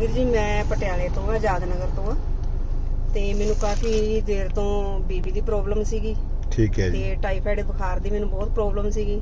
ਵੀਰ ਜੀ ਮੈਂ ਪਟਿਆਲੇ ਤੋਂ ਆ ਆਜ਼ਾਦ ਨਗਰ ਤੋਂ ਆ। ਤੇ ਮੈਨੂੰ ਕਾਫੀ ਦੇਰ ਤੋਂ ਬੀਬੀ ਦੀ ਪ੍ਰੋਬਲਮ ਸੀਗੀ। ਠੀਕ ਹੈ ਜੀ। ਤੇ ਟਾਈਫਾਇਡ ਬੁਖਾਰ ਦੀ ਮੈਨੂੰ ਬਹੁਤ ਪ੍ਰੋਬਲਮ ਸੀਗੀ।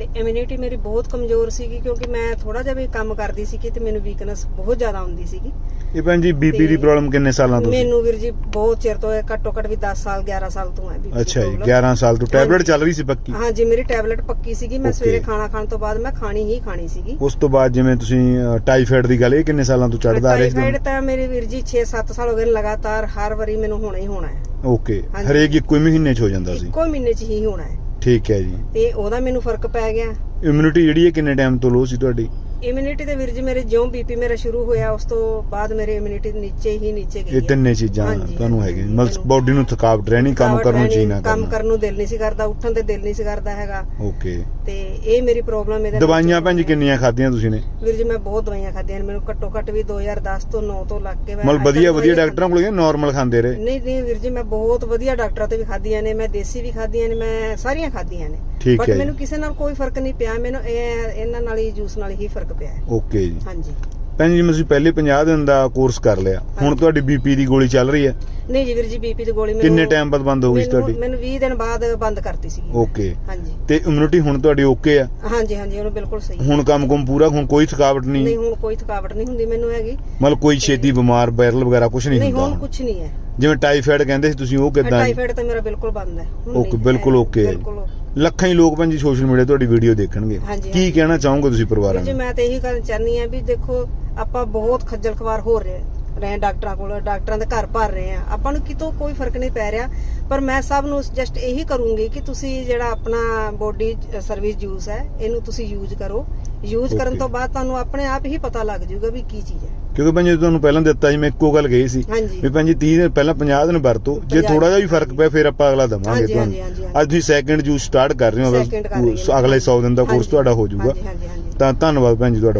ਤੇ ਇਮਿਊਨਿਟੀ ਮੇਰੀ ਬਹੁਤ ਕਮਜ਼ੋਰ ਸੀਗੀ ਕਿਉਂਕਿ ਮੈਂ ਥੋੜਾ ਜਿਹਾ ਵੀ ਕੰਮ ਕਰਦੀ ਸੀ ਤੇ ਮੈਨੂੰ ਵੀਕਨੈਸ ਬਹੁਤ ਜ਼ਿਆਦਾ ਹੁੰਦੀ ਸੀਗੀ। ਇਹ ਭੈਣ ਜੀ ਬੀਪੀ ਦੀ ਪ੍ਰੋਬਲਮ ਕਿੰਨੇ ਸਾਲਾਂ ਤੋਂ ਸੀ? ਮੈਨੂੰ ਵੀਰ ਜੀ ਬਹੁਤ ਚਿਰ ਤੋਂ ਹੈ ਘੱਟੋ ਘੱਟ ਵੀ 10 ਸਾਲ 11 ਸਾਲ ਤੋਂ ਹੈ BP ਅੱਛਾ ਜੀ problem। 11 ਸਾਲ ਤੋਂ। ਟੈਬਲੇਟ। ਚੱਲ ਰਹੀ ਸੀ ਪੱਕੀ? ਹਾਂਜੀ ਮੇਰੀ ਟੈਬਲੇਟ ਪੱਕੀ ਸੀਗੀ। ਮੈਂ Okay. ਸਵੇਰੇ ਖਾਣਾ ਖਾਣ ਤੋਂ ਬਾਅਦ ਮੈਂ ਖਾਣੀ ਹੀ ਖਾਣੀ ਸੀਗੀ। ਉਸ ਤੋਂ ਬਾਅਦ ਜਿਵੇਂ ਤੁਸੀਂ ਅ, ਟਾਈਫਾਇਡ ਦੀ ਗੱਲ ਇਹ ਕਿੰਨੇ ਸਾਲਾਂ ਤੋਂ ਚੜਦਾ ਆ ਰਿਹਾ ਟਾਈਫਾਇਡ ਸੀ ਤਾਂ ਮੇਰੇ ਵੀਰ ਜੀ 6-7 ਸਾਲ ਹੋ ਗਏ ਨੇ ਲਗਾਤਾਰ ਹਰ ਵਾਰੀ ਮੈਨੂੰ ਹੋਣਾ ਹੀ ਹੋਣਾ ਹੈ। ਓਕੇ ਹਾਂਜੀ। ਹਰੇਕ ਇੱਕੋ ਹੀ ਮਹੀਨੇ ਚ ਹੋ ਜਾਂਦਾ ਸੀ? ਇੱਕੋ ਮਹੀਨੇ 'ਚ ਹੀ ਹੋਣਾ ਹੈ। ਠੀਕ ਹੈ ਜੀ। ਤੇ ਉਹਦਾ ਮੈਨੂੰ ਫ਼ਰਕ ਪੈ ਗਿਆ। ਇਮਿਊਨਿਟੀ ਜਿਹੜੀ ਹੈ ਕਿੰਨੇ ਟਾਈਮ ਤੋਂ ਲੋ ਸੀ ਤੁਹਾਡੀ? ਇਮਿਊਨਿਟੀ ਦੇ ਵੀਰ ਜੀ ਮੇਰੇ ਜਿਉਂ ਬੀਪੀ ਮੇਰਾ ਸ਼ੁਰੂ ਹੋਇਆ ਉਸ ਤੋਂ ਬਾਅਦ ਮੇਰੇ ਇਮਿਊਨਿਟੀ ਨੀਚੇ ਹੀ ਨੀਚੇ ਗਈ ਇਹ ਹੈ। ਤਿੰਨੇ ਚੀਜ਼ਾਂ ਹਾਂਜੀ, ਤੁਹਾਨੂੰ ਹੈਗੇ ਮਤਲਬ ਬਾਡੀ ਨੂੰ ਥਕਾਵਟ ਰਹਿਣੀ ਕੰਮ ਥਕਾਵਟ ਕਰਨ ਨੂੰ ਰਹਿਣੀ, ਜੀ ਨਾ ਕੰਮ ਕਰਨਾ ਕਰਨ ਨੂੰ ਦਿਲ ਨਹੀਂ ਸੀ ਕਰਦਾ ਉੱਠਣ ਤੇ ਦਿਲ ਨਹੀਂ ਸੀ ਕਰਦਾ ਹੈਗਾ। ਓਕੇ। ਤੇ ਇਹ ਮੇਰੀ ਪ੍ਰੋਬਲਮ ਇਹਦੇ ਦਵਾਈਆਂ ਭੈਣ ਜੀ ਕਿੰਨੀਆਂ ਖਾਧੀਆਂ ਤੁਸੀਂ ਨੇ? ਵੀਰ ਜੀ ਮੈਂ ਬਹੁਤ ਦਵਾਈਆਂ ਖਾਧੀਆਂ ਨੇ ਮੈਨੂੰ ਘੱਟੋ ਘੱਟ ਵੀ 2010 ਤੋਂ 9 ਤੋਂ ਲੱਗ ਕੇ ਮੈਂ ਮਤਲਬ ਅੱਜ ਵਧੀਆ ਵਧੀਆ ਦਵਾਈਆਂ ਡਾਕਟਰਾਂ ਕੋਲ ਗਏ ਨਾਰਮਲ ਖਾਂਦੇ ਰਹੇ? ਨਹੀਂ ਨਹੀਂ ਵੀਰ ਜੀ ਮੈਂ ਬਹੁਤ ਵਧੀਆ ਡਾਕਟਰਾਂ ਤੇ ਵੀ ਖਾਧੀਆਂ ਨੇ ਮੈਂ ਦੇਸੀ ਵੀ ਖਾਧੀਆਂ ਨੇ ਮੈਂ ਸਾਰੀਆਂ ਖਾਧੀਆਂ ਨੇ। ਠੀਕ ਬਟ ਹੈ ਜੀ। ਮੈਨੂੰ ਕਿਸੇ ਨਾਲ ਕੋਈ ਫ਼ਰਕ ਨਹੀਂ ਪਿਆ ਮੈਨੂੰ ਇਹ ਇਹਨਾਂ ਨਾਲ ਹੀ ਜੂਸ ਨਾਲ ਹੀ ਫ਼ਰਕ ਪਿਆ ਹੈ। ਓਕੇ ਜੀ। ਹਾਂਜੀ। ਭੈਣ ਜੀ ਤੁਸੀਂ ਪਹਿਲੇ 50 ਦਿਨ ਦਾ ਕੋਰਸ ਕਰ ਲਿਆ। ਹੁਣ। ਤੁਹਾਡੀ ਬੀਪੀ ਦੀ ਗੋਲੀ ਚੱਲ ਰਹੀ ਹੈ? ਨਹੀਂ ਜੀ ਵੀਰ ਜੀ ਬੀਪੀ ਦੀ ਗੋਲੀ ਕਿੰਨੇ ਟਾਈਮ ਬਾਅਦ ਬੰਦ ਹੋ ਗਈ ਸੀ ਮੈਨੂੰ- ਤੁਹਾਡੀ? ਮੈਨੂੰ 20 ਦਿਨ ਬਾਅਦ ਬੰਦ ਕਰਤੀ ਸੀ ਓਕੇ। ਹਾਂਜੀ। ਤੇ ਇਮਿਊਨਿਟੀ ਹੁਣ ਤੁਹਾਡੀ ਓਕੇ ਆ? ਹਾਂਜੀ ਹਾਂਜੀ ਉਹਨੂੰ ਬਿਲਕੁਲ ਸਹੀ। ਹੁਣ ਕੰਮ ਕੁਮ ਪੂਰਾ ਹੁਣ ਕੋਈ ਥਕਾਵਟ ਨਹੀਂ? ਨਹੀਂ ਹੁਣ ਕੋਈ ਥਕਾਵਟ ਨਹੀਂ ਹੁੰਦੀ ਮੈਨੂੰ ਹੈਗੀ। ਮਤਲਬ ਕੋਈ ਛੇਤੀ ਬਿਮਾਰ ਵਾਇਰਲ ਵਗੈਰਾ ਕੁਝ ਨਹੀਂ ਨਹੀਂ ਹੁਣ ਹੁੰਦਾ ਕੁਝ ਨਹੀਂ ਹੈ। ਜਿਵੇਂ ਟਾਈਫਾਇਡ ਕਹਿੰਦੇ ਸੀ ਤੁਸੀਂ ਉਹ ਕਿਦਾਂ ਟਾਈਫਾਇਡ ਤਾਂ ਮੇਰਾ ਬਿਲਕੁਲ ਬੰਦ ਹੈ ਹੁਣ ਓਕੇ, ਨਹੀਂ ਹੈ। ਬਿਲਕੁਲ ਓਕੇ ਹੈ। ਬਿਲਕੁਲ ਲੱਖਾਂ ਹੀ ਲੋਕ ਭੈਣ ਜੀ ਸੋਸ਼ਲ ਮੀਡੀਆ ਤੁਹਾਡੀ ਵੀਡੀਓ ਦੇਖਣਗੇ ਹਾਂਜੀ, ਕੀ। ਕਹਿਣਾ ਚਾਹੋਗੇ ਤੁਸੀਂ ਪਰਿਵਾਰਾਂ ਵੀਰ ਜੀ ਨੂੰ ਮੈਂ ਤਾਂ ਇਹੀ ਗੱਲ ਚਾਹਨੀ ਆ ਵੀ ਦੇਖੋ ਆਪਾਂ ਬਹੁਤ ਖੱਜਲ ਖਵਾਰ ਹੋ ਰਹੇ ਰਹੇ ਡਾਕਟਰਾਂ ਕੋਲ ਡਾਕਟਰਾਂ ਦੇ ਘਰ ਭਰ ਰਹੇ ਆ ਆਪਾਂ ਨੂੰ ਕਿਤੋਂ ਕੋਈ ਫ਼ਰਕ ਨਹੀਂ ਪੈ ਰਿਹਾ ਪਰ ਮੈਂ ਸਭ ਨੂੰ ਜਸਟ ਇਹੀ ਕਰੂੰਗੀ ਕਿ ਤੁਸੀਂ ਜਿਹੜਾ ਆਪਣਾ ਬੋਡੀ ਸਰਵਿਸ ਜੂਸ ਹੈ ਇਹਨੂੰ ਤੁਸੀਂ ਯੂਜ਼ ਕਰੋ ਯੂਜ਼ ਕਰਨ Okay. ਤੋਂ ਬਾਅਦ ਤੁਹਾਨੂੰ ਆਪਣੇ ਆਪ ਹੀ ਪਤਾ ਲੱਗ ਜਾਊਗਾ ਵੀ ਕੀ ਚੀਜ਼ ਹੈ ਕਿਉਂਕਿ ਭੈਣ ਜੀ ਤੁਹਾਨੂੰ ਪਹਿਲਾਂ ਦਿੱਤਾ ਸੀ ਮੈਂ ਇੱਕੋ ਗੱਲ ਕਹੀ ਸੀ ਹਾਂਜੀ। ਵੀ ਭੈਣ ਜੀ 30 ਦਿਨ ਪਹਿਲਾਂ 50 ਦਿਨ ਵਰਤੋ। ਜੇ ਥੋੜਾ ਜਿਹਾ ਵੀ ਫ਼ਰਕ ਪਿਆ ਫਿਰ ਆਪਾਂ ਅਗਲਾ ਦਵਾਂਗੇ ਹਾਂਜੀ, ਹਾਂਜੀ, ਤੁਹਾਨੂੰ ਹਾਂਜੀ, ਅੱਜ ਤੁਸੀਂ ਸੈਕਿੰਡ ਜੂਸ ਸਟਾਰਟ ਕਰ ਰਹੇ ਹੋ Second ਕਰ ਰਹੀ ਹਾਂ। ਅਗਲੇ 100 ਦਿਨ ਦਾ ਕੋਰਸ ਹਾਂਜੀ, ਤੁਹਾਡਾ ਹੋ ਜਾਊਗਾ। ਹਾਂਜੀ ਹਾਂਜੀ ਹਾਂਜੀ। ਤਾਂ ਧੰਨਵਾਦ ਭੈਣ ਜੀ ਤੁਹਾਡਾ